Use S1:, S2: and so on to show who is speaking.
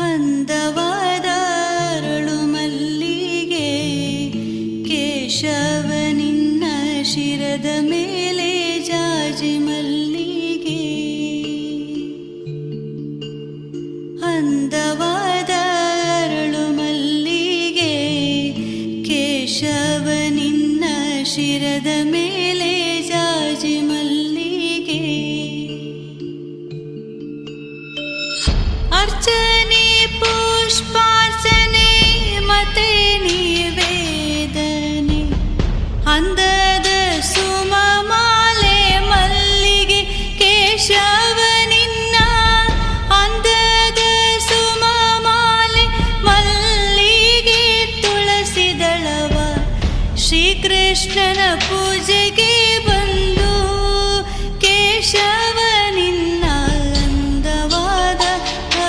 S1: ಅಂದವಾದ ಅರಳು ಮಲ್ಲಿಗೆ, ಕೇಶವ ನಿನ್ನ ಶಿರದ ಮೇಲೆ ಜಾಜಿ ಮಲ್ಲಿಗೆ. ಅಂದವಾದ ಮಲ್ಲಿಗೆ, ಕೇಶವ ನಿನ್ನ ಶಿರದ ಮೇಲೆ ಜಾಜಿ ಮಲ್ಲಿಗೆ. ಪುಷ್ಪ ಅಂದದ ಸುಮ ಮಾಲೆ ಮಲ್ಲಿಗೆ ಕೇಶವ ನಿನ್ನ ಅಂದದ ಸುಮ ಮಾಲೆ ಮಲ್ಲಿಗೆ ತುಳಸಿದಳವ ಶ್ರೀಕೃಷ್ಣನ ಪೂ